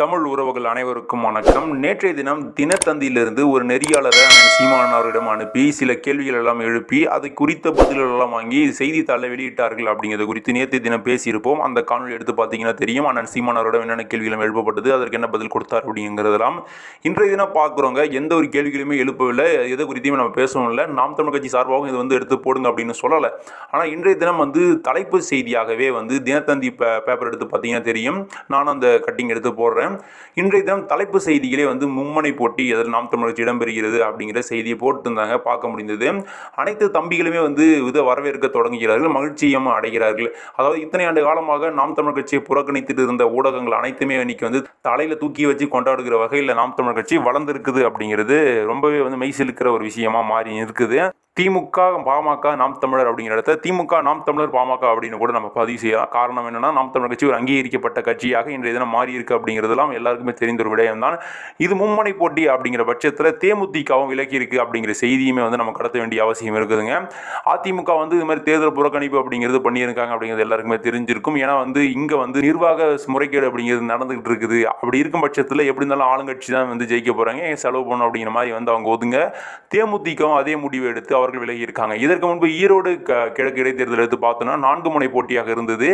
தமிழ் உறவுகள் அனைவருக்கும் வணக்கம். நேற்றைய தினம் தினத்தந்தியிலிருந்து ஒரு நெறியாளரை அண்ணன் சீமான் அவரிடம் அனுப்பி சில கேள்விகள் எல்லாம் எழுப்பி அதை குறித்த பதில்கள் எல்லாம் வாங்கி செய்தித்தாளை வெளியிட்டார்கள் அப்படிங்கிறது குறித்து நேற்று தினம் பேசியிருப்போம். அந்த காணொலி எடுத்து பார்த்தீங்கன்னா தெரியும் அண்ணன் சீமான் அவரிடம் என்னென்ன கேள்விகளும் எழுப்பப்பட்டது அதற்கு என்ன பதில் கொடுத்தார் அப்படிங்கிறதெல்லாம் இன்றைய தினம் பார்க்குறவங்க எந்த ஒரு கேள்விகளுமே எழுப்பவில்லை. எதை குறித்தையும் நம்ம பேசவும் இல்லை. நாம் தமிழ் கட்சி சார்பாகவும் இது வந்து எடுத்து போடுங்க அப்படின்னு சொல்லலை. ஆனால் இன்றைய தினம் வந்து தலைப்பு செய்தியாகவே வந்து தினத்தந்தி பேப்பர் எடுத்து பார்த்தீங்கன்னா தெரியும். நான் அந்த கட்டிங் எடுத்து போடுறேன். இன்றைய தினம் தலைப்பு செய்திகளே வந்து மும்மனை போட்டி எதில் நாம் தமிழ் கட்சி இடம்பெறுகிறது அப்படிங்கிற செய்தியை போட்டிருந்தாங்க பார்க்க முடிந்தது. அனைத்து தம்பிகளுமே வந்து இதை வரவேற்க தொடங்குகிறார்கள் மகிழ்ச்சியும் அடைகிறார்கள். அதாவது இத்தனை ஆண்டு காலமாக நாம் தமிழ் கட்சியை புறக்கணித்துட்டு இருந்த ஊடகங்கள் அனைத்துமே இன்னைக்கு வந்து தலையில் தூக்கி வச்சு கொண்டாடுகிற வகையில் நாம் தமிழ் கட்சி வளர்ந்துருக்குது அப்படிங்கிறது ரொம்பவே வந்து மெய்சிலுக்கிற ஒரு விஷயமா மாறி இருக்குது திமுக பாமக நாம் தமிழர் அப்படிங்கிற இடத்துல திமுக நாம் தமிழர் பாமக அப்படின்னு கூட நம்ம பதிவு செய்யலாம். காரணம் என்னன்னா நாம் தமிழர் கட்சி ஒரு அங்கீகரிக்கப்பட்ட கட்சியாக இன்றைய தினம் மாறி இருக்குது அப்படிங்கிறதுலாம் எல்லாருக்குமே தெரிந்த ஒரு விடயம் தான் இது மும்மனை போட்டி அப்படிங்கிற பட்சத்தில் தேமுதிகவும் விலக்கி இருக்கு அப்படிங்கிற செய்தியுமே வந்து நம்ம கடத்த வேண்டிய அவசியம் இருக்குதுங்க. அதிமுக வந்து இது மாதிரி தேர்தல் புறக்கணிப்பு அப்படிங்கிறது பண்ணியிருக்காங்க அப்படிங்கிறது எல்லாருக்குமே தெரிஞ்சிருக்கும். ஏன்னா வந்து இங்கே வந்து நிர்வாக முறைகேடு அப்படிங்கிறது நடந்துகிட்டு இருக்குது. அப்படி இருக்கும் பட்சத்தில் எப்படி இருந்தாலும் ஆளுங்கட்சி தான் வந்து ஜெயிக்க போகிறாங்க செலவு பண்ணணும் அப்படிங்கிற மாதிரி வந்து அவங்க ஒதுங்க. தேமுதிகவும் அதே முடிவு எடுத்து அவர்கள் விலகி இருக்காங்க. இதற்கு முன்பு ஈரோடு கிழக்கு இடைத்தேர்தல் எடுத்து பார்த்தோன்னா நான்கு முனை போட்டியாக இருந்தது.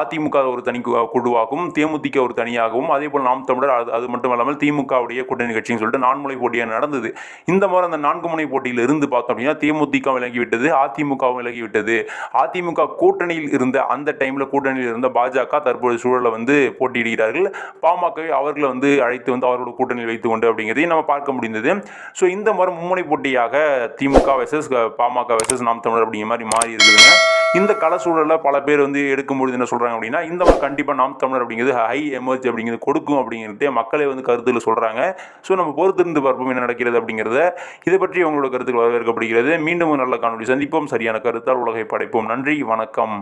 அதிமுக ஒரு தனி குழுவாகவும் தேமுதிக ஒரு தனியாகவும் அதே போல் நாம் தமிழர் அது அது மட்டும் இல்லாமல் திமுகவுடைய கூட்டணி கட்சின்னு சொல்லிட்டு நான்முனை போட்டியாக நடந்தது. இந்த முறை அந்த நான்கு முனை போட்டியில் இருந்து பார்த்தோம் அப்படின்னா தேமுதிக விலகிவிட்டது அதிமுகவும் விலகிவிட்டது. அதிமுக கூட்டணியில் இருந்த அந்த டைமில் கூட்டணியில் இருந்த பாஜக தற்போது சூழலை வந்து போட்டியிடுகிறார்கள். பாமகவை அவர்களை வந்து அழைத்து வந்து அவர்களோட கூட்டணியில் வைத்து கொண்டு அப்படிங்கிறதையும் நம்ம பார்க்க முடிந்தது. ஸோ இந்த முறை மும்முனை போட்டியாக திமுக வெர்சஸ் பாமக வெர்சஸ் நாம் தமிழர் அப்படிங்கிற மாதிரி மாறி இருக்குதுங்க. இந்த கள சூழலில் பல பேர் வந்து எடுக்கும்பொழுது என்ன சொல்கிறாங்க அப்படின்னா இந்த மாதிரி கண்டிப்பாக நாம் தமிழர் அப்படிங்கிறது ஹை எமர்ஜ் அப்படிங்கிறது கொடுக்கும் அப்படிங்கிறதே மக்களே வந்து கருத்தில் சொல்கிறாங்க ஸோ நம்ம பொறுத்திருந்து பார்ப்போம் என்ன நடக்கிறது அப்படிங்கிறத. இதை பற்றி உங்களோட கருத்துக்கள் வரவேற்கப்படுகிறது. மீண்டும் நல்ல காணொலி சந்திப்போம். சரியான கருத்தால் உலகை படைப்போம். நன்றி வணக்கம்.